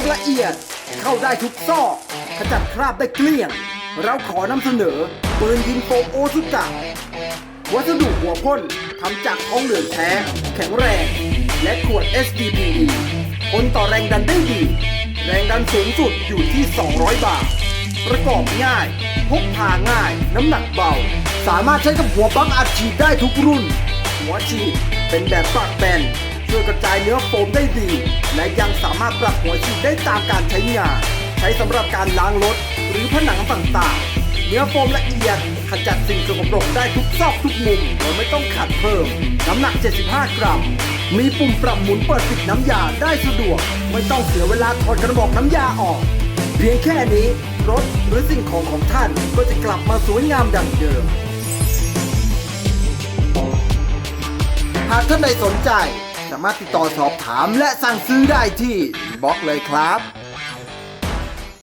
มละเอียด เข้าได้ทุกซอกขจัดคราบได้เกลี้ยง เราขอนำเสนอปืนยิงโฟมโอซุกะ วัสดุหัวพ่นทำจากทองเหลืองแท้ แข็งแรง และขวด SDPE ทนต่อแรงดันได้ดี แรงดันสูงสุดอยู่ที่ 200 บาท ประกอบง่าย พกพาง่าย น้ำหนักเบา สามารถใช้กับหัวปั๊มอัดฉีดได้ทุกรุ่น หัวฉีดเป็นแบบปากแบน วยกระจายเนื้อโฟมได้ดี และยังสามารถปรับหัวฉีดได้ตามการใช้งาน ใช้สำหรับการล้างรถหรือผนังต่างๆ เนื้อโฟมละเอียดขจัดสิ่งสกปรกได้ทุกซอกทุกมุมโดยไม่ต้องขัดเพิ่ม น้ำหนัก 75 กรัม มีปุ่มปรับหมุนเปิดปิดน้ำยาได้สะดวก ไม่ต้องเสียเวลาถอดกระบอกน้ำยาออก เพียงแค่นี้รถหรือสิ่งของของท่านก็จะกลับมาสวยงามดังเดิม หากท่านใดสนใจ สามารถติดต่อสอบถามและสั่งซื้อได้ที่บล็อกเลยครับ